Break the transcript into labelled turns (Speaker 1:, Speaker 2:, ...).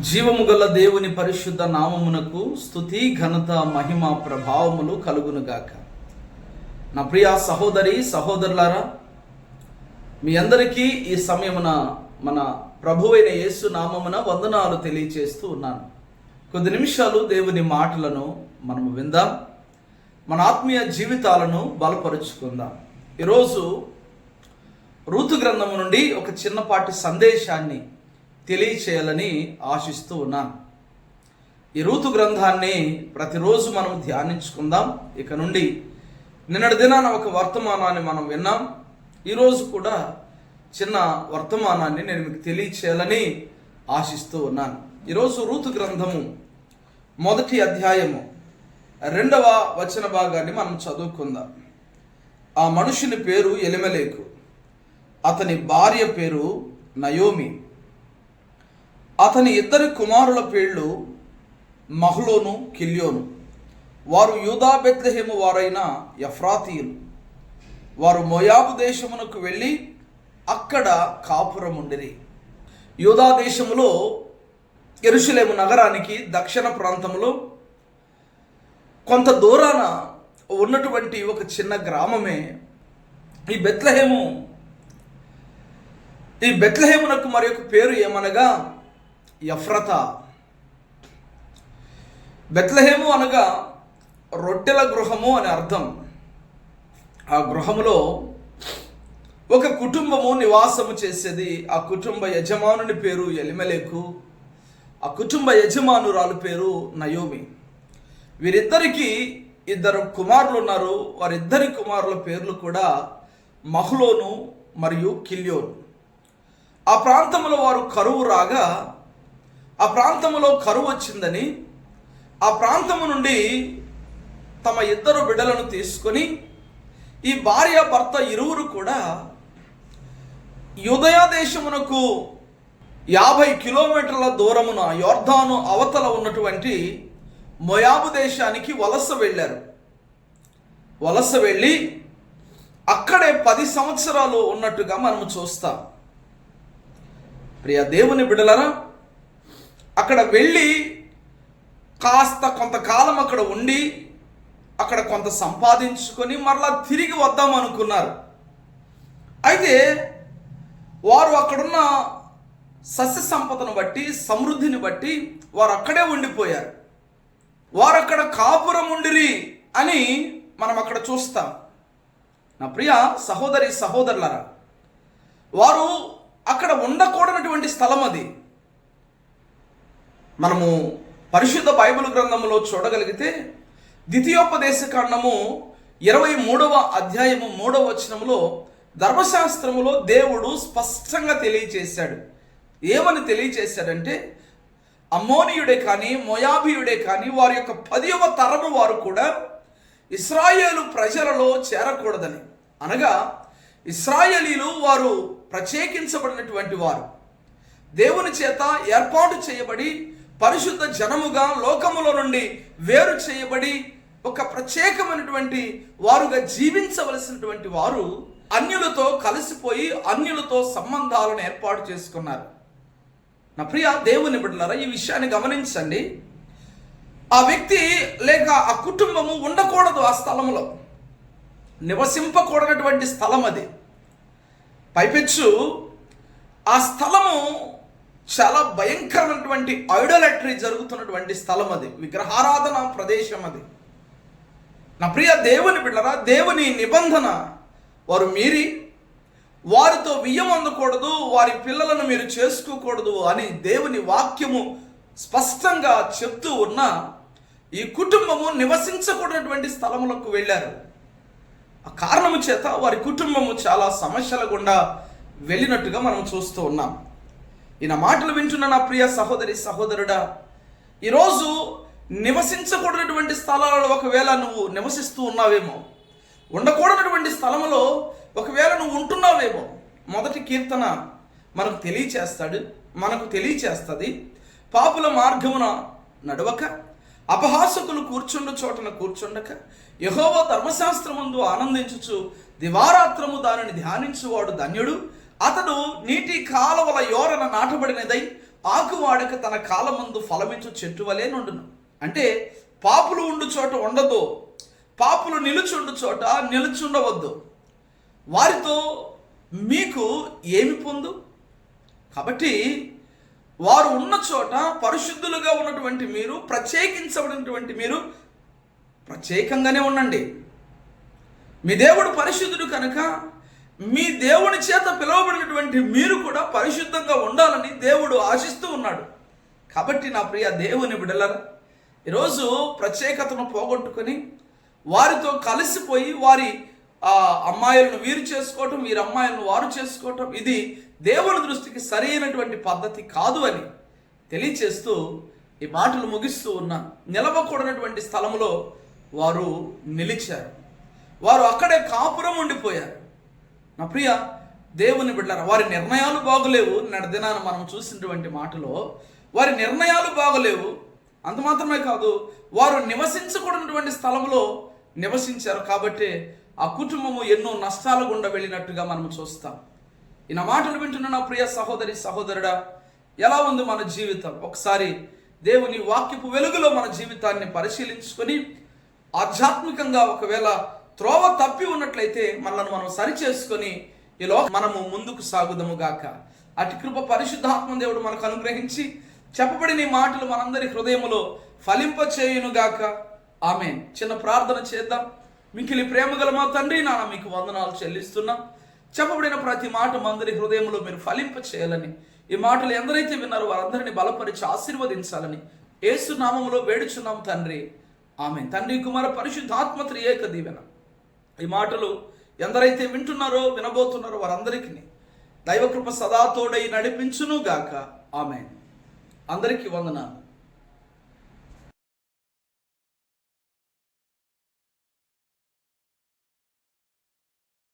Speaker 1: జీవము గల దేవుని పరిశుద్ధ నామమునకు స్థుతి ఘనత మహిమ ప్రభావములు కలుగునుగాక. నా ప్రియ సహోదరి సహోదరులారా మీ అందరికీ ఈ సమయమున మన ప్రభువైన యేసు నామమున వందనాలు తెలియచేస్తూ ఉన్నాను. కొద్ది నిమిషాలు దేవుని మాటలను మనము విందాం. మన ఆత్మీయ జీవితాలను బలపరుచుకుందాం. ఈరోజు ఋతు గ్రంథము నుండి ఒక చిన్నపాటి సందేశాన్ని తెలియచేయాలని ఆశిస్తూ ఉన్నాను ఈ ఋతు గ్రంథాన్ని ప్రతిరోజు మనం ధ్యానించుకుందాం. ఇక నుండి నిన్నటి దినాన ఒక వర్తమానాన్ని మనం విన్నాం. ఈరోజు కూడా చిన్న వర్తమానాన్ని నేను మీకు తెలియచేయాలని ఆశిస్తూ ఉన్నాను. ఈరోజు ఋతు గ్రంథము మొదటి అధ్యాయము రెండవ వచన భాగాన్ని మనం చదువుకుందాం. ఆ మనుషుని పేరు ఎలిమలేకు. అతని భార్య పేరు నయోమి. అతని ఇద్దరి కుమారుల పేర్లు మహ్లోను కిల్యోను. వారు యూదా బెత్లెహేము వారైన ఎఫ్రాతీయులు. వారు మోయాబు దేశమునకు వెళ్ళి అక్కడ కాపురముండిరి. యూదా దేశములో ఎరుషులేము నగరానికి దక్షిణ ప్రాంతంలో కొంత దూరాన ఉన్నటువంటి ఒక చిన్న గ్రామమే ఈ బెత్లహేము. ఈ బెత్లహేమునకు మరి యొక్క పేరు ఏమనగా ఎఫ్రత. బెత్లహేము అనగా రొట్టెల గృహము అని అర్థం. ఆ గృహములో ఒక కుటుంబము నివాసము చేసేది. ఆ కుటుంబ యజమానుని పేరు ఎలిమెలేకు. ఆ కుటుంబ యజమానురాలు పేరు నయోమి. వీరిద్దరికీ ఇద్దరు కుమారులు ఉన్నారు. వారిద్దరి కుమారుల పేర్లు కూడా మహ్లోను మరియు కిల్యోను. ఆ ప్రాంతంలో వారు కరువు రాగా ఆ ప్రాంతంలో కరువు వచ్చిందని ఆ ప్రాంతము నుండి తమ ఇద్దరు బిడ్డలను తీసుకొని ఈ భార్య భర్త ఇరువురు కూడా యుదయ దేశమునకు యాభై కిలోమీటర్ల దూరమున యోర్ధాను అవతల ఉన్నటువంటి మొయాబు దేశానికి వలస వెళ్ళారు. వలస వెళ్ళి అక్కడే పది సంవత్సరాలు ఉన్నట్టుగా మనము చూస్తాం. ప్రియ దేవుని బిడలరా అక్కడ వెళ్ళి కాస్త కొంతకాలం అక్కడ ఉండి అక్కడ కొంత సంపాదించుకొని మరలా తిరిగి వద్దాం అనుకున్నారు. అయితే వారు అక్కడున్న సస్య సంపదను బట్టి సమృద్ధిని బట్టి వారు అక్కడే ఉండిపోయారు. వారు అక్కడ కాపురం ఉండిరి అని మనం అక్కడ చూస్తాం. నా ప్రియ సహోదరి సహోదరులరా వారు అక్కడ ఉండకూడనటువంటి స్థలం అది. మనము పరిశుద్ధ బైబిల్ గ్రంథంలో చూడగలిగితే ద్వితీయోపదేశ కాండము ఇరవై మూడవ అధ్యాయము మూడవ వచనములో ధర్మశాస్త్రములో దేవుడు స్పష్టంగా తెలియచేశాడు. ఏమని తెలియచేశాడంటే అమ్మోనియుడే కానీ మొయాబియుడే కానీ వారి యొక్క పదివ తరము వారు కూడా ఇస్రాయేలు ప్రజలలో చేరకూడదని. అనగా ఇస్రాయేలీలు వారు ప్రత్యేకించబడినటువంటి వారు. దేవుని చేత ఏర్పాటు చేయబడి పరిశుద్ధ జనముగా లోకములో నుండి వేరు చేయబడి ఒక ప్రత్యేకమైనటువంటి వారుగా జీవించవలసినటువంటి వారు అన్యులతో కలిసిపోయి అన్యులతో సంబంధాలను ఏర్పాటు చేసుకున్నారు. నా ప్రియ దేవుని బిడ్డలారా ఈ విషయాన్ని గమనించండి. ఆ వ్యక్తి లేక ఆ కుటుంబము ఉండకూడదు ఆ స్థలంలో నివసింపకూడనటువంటి స్థలం అది పైపెచ్చు ఆ స్థలము చాలా భయంకరమైనటువంటి ఐడోలట్రీ జరుగుతున్నటువంటి స్థలం అది. విగ్రహారాధన ప్రదేశం అది. నా ప్రియ దేవుని బిడ్డరా దేవుని నిబంధన వారు మీరి వారితో వియ్యం అందకూడదు వారి పిల్లలను మీరు చేసుకోకూడదు అని దేవుని వాక్యము స్పష్టంగా చెప్తూ ఉన్న ఈ కుటుంబము నివసించకూడనటువంటి స్థలములకు వెళ్ళారు. ఆ కారణము చేత వారి కుటుంబము చాలా సమస్యల గుండా వెళ్ళినట్టుగా మనం చూస్తూ ఉన్నాం. ఈయన మాటలు వింటున్న నా ప్రియ సహోదరి సహోదరుడా ఈరోజు నివసించకూడనటువంటి స్థలాలలో ఒకవేళ నువ్వు నివసిస్తూ ఉన్నావేమో ఉండకూడనటువంటి స్థలంలో ఒకవేళ నువ్వు ఉంటున్నావేమో మొదటి కీర్తన మనకు తెలియచేస్తాడు మనకు తెలియచేస్తుంది. పాపుల మార్గమున నడవక అపహాసకులు కూర్చుండు చోటన కూర్చుండక యహోవ ధర్మశాస్త్రముందు ఆనందించుచు దివారాత్రము దానిని ధ్యానించువాడు ధన్యుడు. అతడు నీటి కాలువల యోరన నాటబడినదై ఆకువాడక తన కాలమందు ఫలమించు చెట్టు వలె నుండును. అంటే పాపులు ఉండు చోట ఉండదు పాపులు నిలుచుండు చోట నిలుచుండవద్దు. వారితో మీకు ఏమి పొందు? కాబట్టి వారు ఉన్న చోట పరిశుద్ధులుగా ఉన్నటువంటి మీరు ప్రత్యేకించబడినటువంటి మీరు ప్రత్యేకంగానే ఉండండి. మీ దేవుడు పరిశుద్ధుడు కనుక మీ దేవుని చేత పిలువబడినటువంటి మీరు కూడా పరిశుద్ధంగా ఉండాలని దేవుడు ఆశిస్తూ ఉన్నాడు. కాబట్టి నా ప్రియ దేవుని బిడలరా ఈరోజు ప్రత్యేకతను పోగొట్టుకొని వారితో కలిసిపోయి వారి ఆ, అమ్మాయిలను వీరు చేసుకోవటం వీరి అమ్మాయిలను వారు చేసుకోవటం ఇది దేవుని దృష్టికి సరైనటువంటి పద్ధతి కాదు అని తెలియచేస్తూ ఈ మాటలు ముగిస్తూ ఉన్న నిలవకూడనటువంటి స్థలంలో వారు నిలిచారు. వారు అక్కడే కాపురం ఉండిపోయారు. నా ప్రియ దేవుని బిడ్డారా వారి నిర్ణయాలు బాగలేవు. నడదినాన మనం చూసినటువంటి మాటలో వారి నిర్ణయాలు బాగలేవు. అంత మాత్రమే కాదు వారు నివసించకూడనటువంటి స్థలంలో నివసించారు. కాబట్టి ఆ కుటుంబము ఎన్నో నష్టాల గుండా వెళ్ళినట్టుగా మనం చూస్తాం. ఈ నా మాటలు వింటున్న నా ప్రియ సహోదరి సహోదరుడా ఎలా ఉంది మన జీవితం? ఒకసారి దేవుని వాక్యపు వెలుగులో మన జీవితాన్ని పరిశీలించుకొని ఆధ్యాత్మికంగా ఒకవేళ త్రోవ తప్పి ఉన్నట్లయితే మనల్ని మనం సరిచేసుకొని ఈలో మనము ముందుకు సాగుదము గాక. అటు కృప పరిశుద్ధాత్మ దేవుడు మనకు అనుగ్రహించి చెప్పబడిన ఈ మాటలు మనందరి హృదయములో ఫలింప చేయును గాక. ఆమె చిన్న ప్రార్థన చేద్దాం. మికిలి ప్రేమగల మా తండ్రి నాన్న మీకు వందనాలు చెల్లిస్తున్నాం. చెప్పబడిన ప్రతి మాట మందరి హృదయంలో మీరు ఫలింప చేయాలని. ఈ మాటలు ఎందరైతే విన్నారో వారందరినీ బలపరిచి ఆశీర్వదించాలని. ఏసు నామములో వేడుచున్నాం తండ్రి. ఆమె తండ్రి కుమార పరిశుద్ధాత్మ త్రియేక దీవెన. ఈ మాటలు ఎందరైతే వింటున్నారో వినబోతున్నారో వారందరికీ దైవకృప సదా తోడై నడిపించును గాక ఆమె అందరికీ వందనాలు.